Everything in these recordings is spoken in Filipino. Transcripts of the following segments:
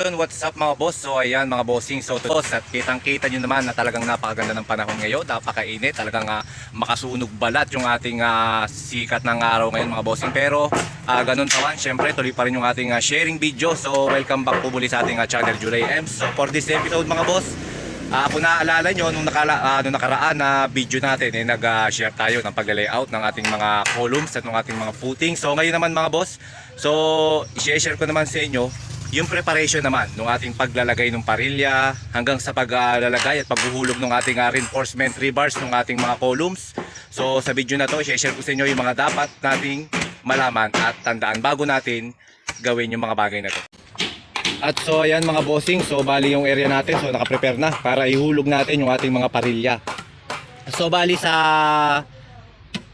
What's up mga boss? So ayan mga bossing, so to at kitang kita nyo naman na talagang napakaganda ng panahon ngayon, napakainit, talagang ah, makasunog balat yung ating ah, sikat ng araw ngayon mga bossing. Pero ah, ganun pa man, syempre tuloy pa rin yung ating ah, sharing video. So welcome back po muli sa ating ah, channel July M. So for this episode mga boss, Ah, kung naaalala nyo, nung, nakala, ah, nung nakaraan na video natin, eh, nag-share tayo ng pag-layout ng ating mga columns at ng ating mga footing. So ngayon naman mga boss, so i-share ko naman sa inyo yung preparation naman ng ating paglalagay ng parilya hanggang sa paglalagay at paghuhulog ng ating ah, reinforcement rebars ng ating mga columns. So sa video na to, i-share ko sa inyo yung mga dapat nating malaman at tandaan bago natin gawin yung mga bagay na to. At so ayan mga bossing, so bali yung area natin, so naka-prepare na para ihulog natin yung ating mga parilya. So bali sa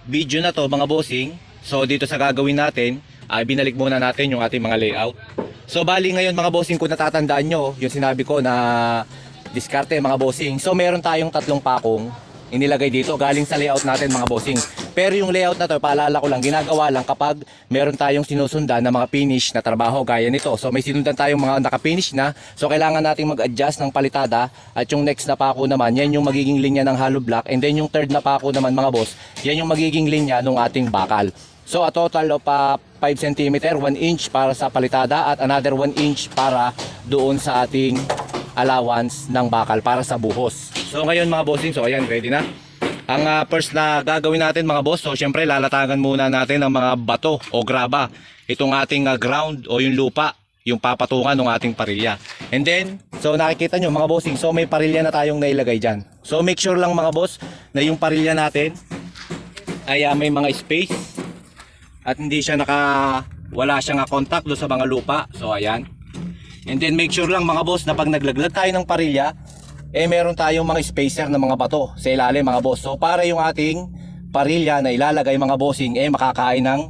video na to mga bossing, so dito sa gagawin natin, ay binalik muna natin yung ating mga layout. So bali ngayon mga bossing, kung natatandaan nyo, yung sinabi ko na diskarte mga bossing. So meron tayong tatlong pakong inilagay dito galing sa layout natin mga bossing. Pero yung layout na to, paalala ko lang, ginagawa lang kapag meron tayong sinusundan na mga finish na trabaho gaya nito. So may sinundan tayong mga naka-finish na, so kailangan nating mag-adjust ng palitada at yung next na pako naman, yan yung magiging linya ng hollow block and then yung third na pako naman mga boss, yan yung magiging linya ng ating bakal. So a total of uh, 5 cm, 1 inch para sa palitada at another 1 inch para doon sa ating allowance ng bakal para sa buhos. So ngayon mga bossing, so ayan, ready na. Ang ah, first na gagawin natin mga boss, so syempre lalatagan muna natin ng mga bato o graba. Itong ating ah, ground o yung lupa, yung papatungan ng ating parilya. And then, so nakikita nyo mga bossing, so may parilya na tayong nailagay dyan. So make sure lang mga boss na yung parilya natin ay ah, may mga space at hindi siya naka wala siyang contact do sa mga lupa. So ayan. And then make sure lang mga boss na pag naglaglag tayo ng parilya, eh meron tayong mga spacer na mga bato sa ilalim mga boss. So para yung ating parilya na ilalagay mga bossing eh makakain ng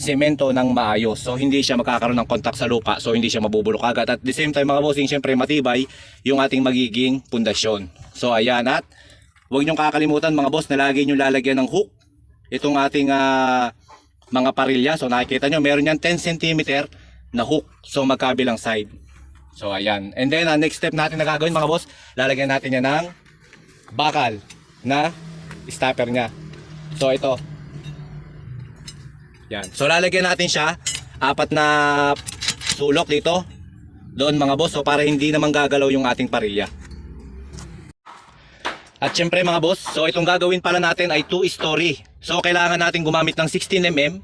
semento ng maayos. So hindi siya magkakaroon ng contact sa lupa. So hindi siya mabubulok agad. At the same time mga bossing, syempre matibay yung ating magiging pundasyon. So ayan at huwag niyong kakalimutan mga boss na lagi niyong lalagyan ng hook itong ating ah, mga parilya. So nakikita nyo, meron yan 10 cm na hook. So magkabilang side. So ayan. And then, ang next step natin na gagawin mga boss, lalagyan natin yan ng bakal na stopper niya. So ito. Yan. So lalagyan natin siya apat na sulok dito. Doon mga boss. So para hindi naman gagalaw yung ating parilya. At syempre mga boss, so itong gagawin pala natin ay 2 story. So kailangan natin gumamit ng 16mm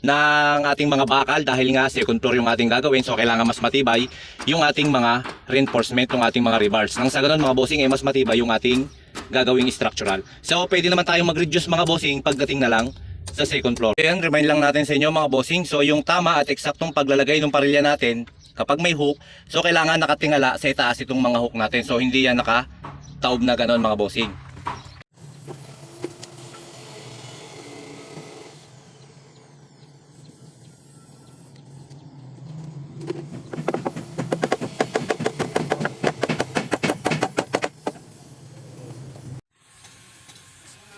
ng ating mga bakal dahil nga second floor yung ating gagawin so kailangan mas matibay yung ating mga reinforcement ng ating mga rebars. Nang sa ganun mga bossing ay mas matibay yung ating gagawing structural. So pwede naman tayong mag-reduce mga bossing pagdating na lang sa second floor. Ayan, remind lang natin sa inyo mga bossing. So yung tama at eksaktong paglalagay ng parilya natin kapag may hook, so kailangan nakatingala sa itaas itong mga hook natin. So hindi yan nakataob na ganon mga bossing.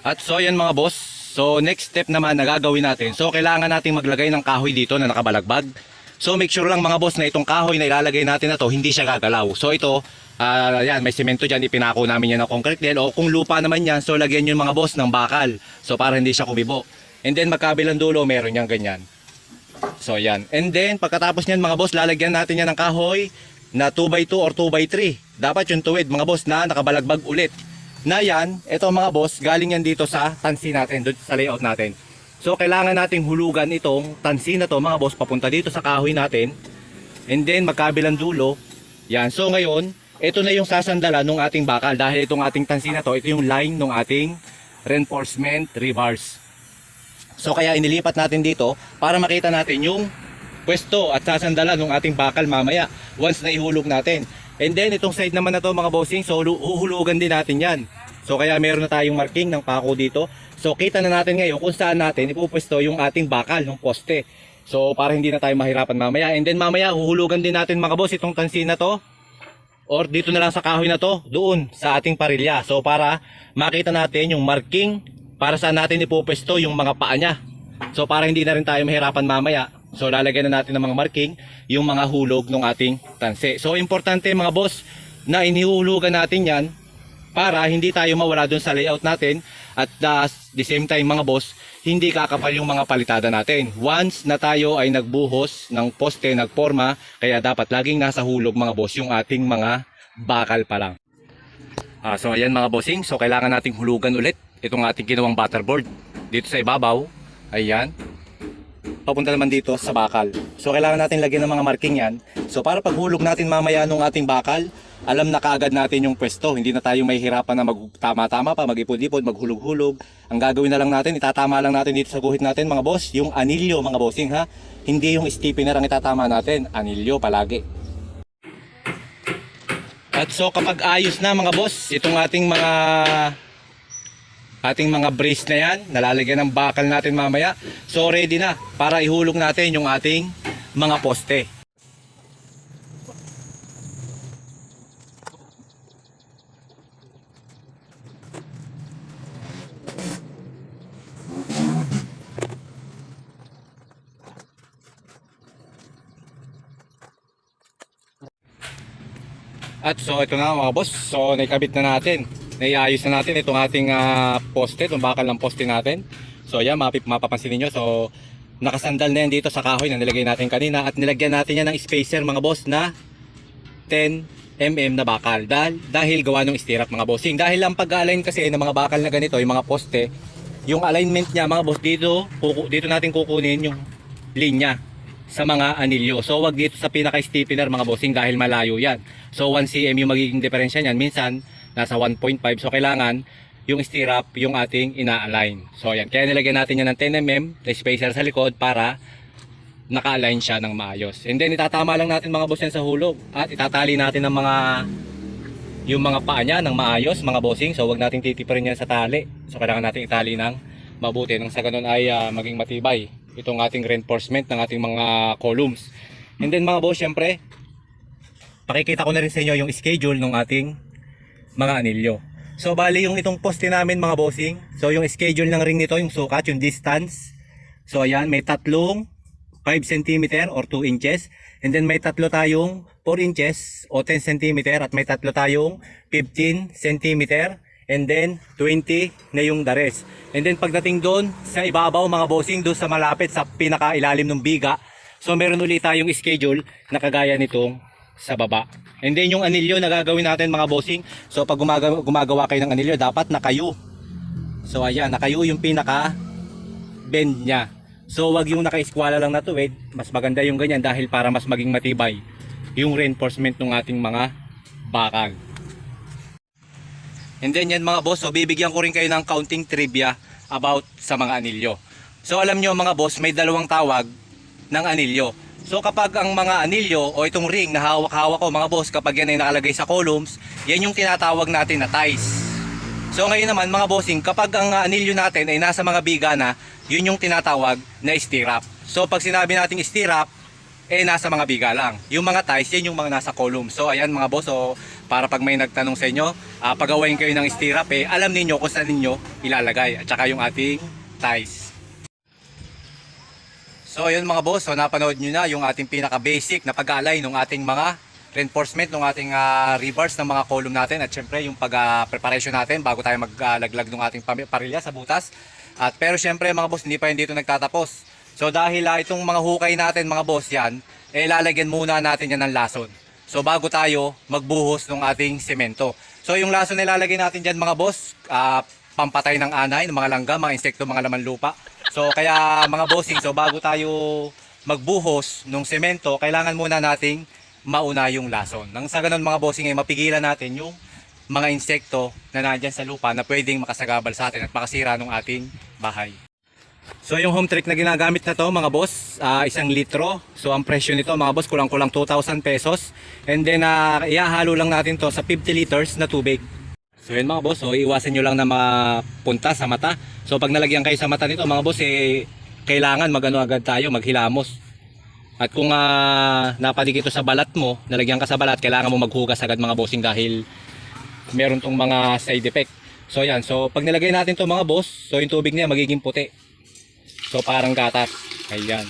At so yan mga boss. So next step naman na gagawin natin. So kailangan nating maglagay ng kahoy dito na nakabalagbag. So make sure lang mga boss na itong kahoy na ilalagay natin na to hindi siya gagalaw. So ito, ah yan may semento diyan ipinako namin yan ng concrete din o kung lupa naman yan so lagyan yun mga boss ng bakal. So para hindi siya kumibo. And then magkabilang dulo meron yang ganyan. So yan. And then pagkatapos niyan mga boss lalagyan natin yan ng kahoy na 2x2 or 2x3. Dapat yung tuwid mga boss na nakabalagbag ulit na yan, ito mga boss, galing yan dito sa tansi natin, doon sa layout natin. So kailangan nating hulugan itong tansi na to mga boss papunta dito sa kahoy natin. And then magkabilang dulo. Yan. So ngayon, ito na yung sasandala ng ating bakal dahil itong ating tansi na to, ito yung line ng ating reinforcement rebars. So kaya inilipat natin dito para makita natin yung pwesto at sasandala ng ating bakal mamaya once na ihulog natin. And then itong side naman na to mga bossing, so hu- huhulugan din natin yan. So kaya meron na tayong marking ng pako dito. So kita na natin ngayon kung saan natin ipupwesto yung ating bakal ng poste. So para hindi na tayo mahirapan mamaya. And then mamaya huhulugan din natin mga boss itong tansi na to. Or dito na lang sa kahoy na to, doon sa ating parilya. So para makita natin yung marking para saan natin ipupwesto yung mga paa niya. So para hindi na rin tayo mahirapan mamaya So lalagyan na natin ng mga marking yung mga hulog ng ating tanse. So importante mga boss na inihulugan natin yan para hindi tayo mawala dun sa layout natin at uh, the same time mga boss hindi kakapal yung mga palitada natin. Once na tayo ay nagbuhos ng poste, nagporma, kaya dapat laging nasa hulog mga boss yung ating mga bakal pa lang. Ah, so ayan mga bossing, so kailangan nating hulugan ulit itong ating ginawang butterboard dito sa ibabaw. Ayan. Papunta naman dito sa bakal. So kailangan natin lagyan ng mga marking yan. So para paghulog natin mamaya nung ating bakal, alam na kaagad natin yung pwesto. Hindi na tayo mahihirapan na magtama-tama pa, mag-ipon-ipon, maghulog-hulog. Ang gagawin na lang natin, itatama lang natin dito sa guhit natin mga boss, yung anilyo mga bossing ha. Hindi yung stiffener ang itatama natin, anilyo palagi. At so kapag ayos na mga boss, itong ating mga ating mga brace na yan, nalalagyan ng bakal natin mamaya. So ready na para ihulog natin yung ating mga poste. At so ito na mga boss, so naikabit na natin. Naiayos na natin itong ating ah, poste, itong bakal ng poste natin. So yan, mapip, mapapansin niyo So nakasandal na yan dito sa kahoy na nilagay natin kanina at nilagyan natin yan ng spacer mga boss na 10 mm na bakal dahil, dahil gawa ng stirrup mga bossing. Dahil ang pag-align kasi ng mga bakal na ganito, yung mga poste, yung alignment niya mga boss dito, dito natin kukunin yung linya sa mga anilyo. So wag dito sa pinaka-stiffener mga bossing dahil malayo yan. So 1 cm yung magiging diferensya niyan. Minsan nasa 1.5. So kailangan yung stirrup yung ating ina-align. So ayan. Kaya nilagyan natin yan ng 10 mm na spacer sa likod para naka-align siya ng maayos. And then itatama lang natin mga boss yan sa hulog. At itatali natin ng mga yung mga paa niya ng maayos mga bossing. So wag nating titipirin yan sa tali. So kailangan natin itali ng mabuti nang sa ganun ay ah, maging matibay itong ating reinforcement ng ating mga columns. And then mga boss, syempre, pakikita ko na rin sa inyo yung schedule ng ating mga anilyo. So bali yung itong poste namin mga bossing. So yung schedule ng ring nito, yung sukat, yung distance. So ayan, may tatlong 5 cm or 2 inches. And then may tatlo tayong 4 inches o 10 cm at may tatlo tayong 15 cm and then 20 na yung the rest. And then pagdating doon sa ibabaw mga bossing doon sa malapit sa pinakailalim ng biga. So meron ulit tayong schedule na kagaya nitong sa baba. And then yung anilyo na gagawin natin mga bossing. So pag gumagawa, kayo ng anilyo dapat nakayo. So ayan, nakayo yung pinaka bend niya. So wag yung naka-eskwala lang na tuwid, mas maganda yung ganyan dahil para mas maging matibay yung reinforcement ng ating mga bakal. And then yan mga boss, so bibigyan ko rin kayo ng counting trivia about sa mga anilyo. So alam nyo mga boss, may dalawang tawag ng anilyo. So kapag ang mga anilyo o itong ring na hawak-hawak ko mga boss, kapag yan ay nakalagay sa columns, yan yung tinatawag natin na ties. So ngayon naman mga bossing, kapag ang anilyo natin ay nasa mga biga na, yun yung tinatawag na stirrup. So pag sinabi nating stirrup, eh nasa mga biga lang. Yung mga ties, yan yung mga nasa column. So ayan mga boss, so, para pag may nagtanong sa inyo, uh, pagawain kayo ng stirrup, eh alam ninyo kung saan ninyo ilalagay. At saka yung ating ties. So ayun mga boss, so napanood nyo na yung ating pinaka basic na pag-alay ng ating mga reinforcement ng ating uh, rebars ng mga column natin at syempre yung pag-preparation natin bago tayo maglaglag ng ating parilya sa butas. At pero syempre mga boss, hindi pa yun dito nagtatapos. So dahil uh, itong mga hukay natin mga boss yan, eh lalagyan muna natin yan ng lason. So bago tayo magbuhos ng ating semento. So yung lason na ilalagay natin dyan mga boss, ah, pampatay ng anay, ng mga langga, mga insekto, mga laman lupa. So kaya mga bossing, so bago tayo magbuhos ng semento, kailangan muna nating mauna yung lason. Nang sa ganun mga bossing ay mapigilan natin yung mga insekto na nandyan sa lupa na pwedeng makasagabal sa atin at makasira ng ating bahay. So yung home trick na ginagamit na to mga boss, ah, isang litro. So ang presyo nito mga boss kulang-kulang 2,000 pesos. And then uh, ihahalo lang natin to sa 50 liters na tubig. So yun mga boss, so iwasan nyo lang na mapunta sa mata. So pag nalagyan kayo sa mata nito mga boss, eh, kailangan magano agad tayo, maghilamos. At kung uh, napadikit ito sa balat mo, nalagyan ka sa balat, kailangan mo maghugas agad mga bossing dahil meron tong mga side effect. So yan, so pag nilagay natin to mga boss, so yung tubig niya magiging puti. So parang gatas. Ayan.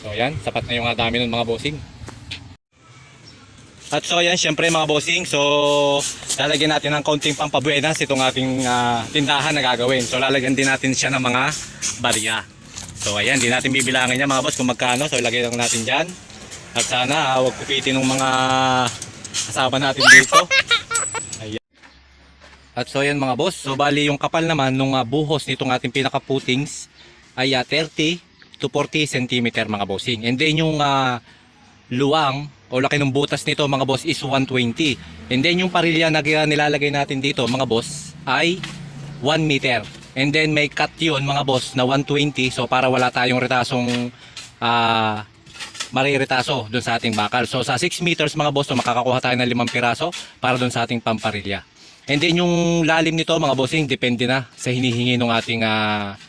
So yan, sapat na yung dami ng mga bossing. At so yan, syempre mga bossing, so lalagyan natin ng konting pampabuenas itong ating uh, tindahan na gagawin. So lalagyan din natin siya ng mga barya. So ayan, di natin bibilangin niya mga boss kung magkano. So ilagay lang natin dyan. At sana uh, huwag kupitin ng mga kasama natin dito. At so ayan mga boss, so bali yung kapal naman nung ah, buhos nitong ating pinaka-puttings ay ah, 30 to 40 cm mga bossing. And then yung ah, luwang o laki ng butas nito mga boss is 120. And then yung parilya na nilalagay natin dito mga boss ay 1 meter. And then may cut yun mga boss na 120 so para wala tayong retasong ah mariritaso doon sa ating bakal. So sa 6 meters mga boss so makakakuha tayo ng 5 piraso para doon sa ating pamparilya. And then yung lalim nito mga bossing depende na sa hinihingi ng ating ah,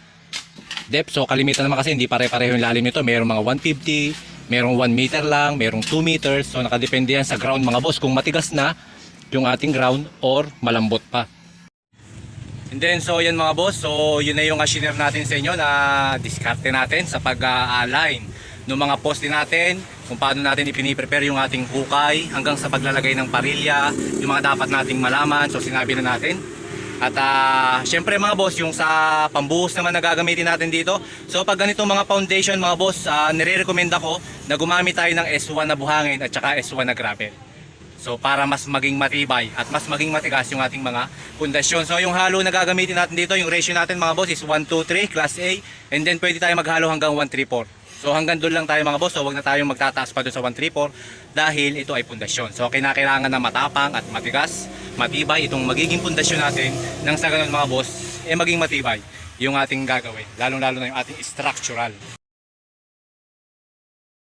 depth. So kalimitan naman kasi hindi pare-pareho yung lalim nito. Merong mga 150, merong 1 meter lang, merong 2 meters. So nakadepende yan sa ground mga boss kung matigas na yung ating ground or malambot pa. And then so yan mga boss, so yun na yung ashinare natin sa inyo na diskarte natin sa pag-align ng mga poste natin, kung paano natin ipiniprepare yung ating hukay hanggang sa paglalagay ng parilya, yung mga dapat nating malaman, so sinabi na natin. At ah, syempre mga boss, yung sa pambuhos naman na gagamitin natin dito. So pag ganitong mga foundation mga boss, uh, nire-recommend ako na gumamit tayo ng S1 na buhangin at saka S1 na gravel. So para mas maging matibay at mas maging matigas yung ating mga pundasyon. So yung halo na gagamitin natin dito, yung ratio natin mga boss is 1, 2, 3, class A. And then pwede tayo maghalo hanggang 1, 3, 4. So hanggang doon lang tayo mga boss. So wag na tayong magtataas pa doon sa 1, 3, 4 dahil ito ay pundasyon. So kinakailangan na matapang at matigas, matibay itong magiging pundasyon natin nang sa ganun mga boss, eh maging matibay yung ating gagawin. Lalong lalo na yung ating structural.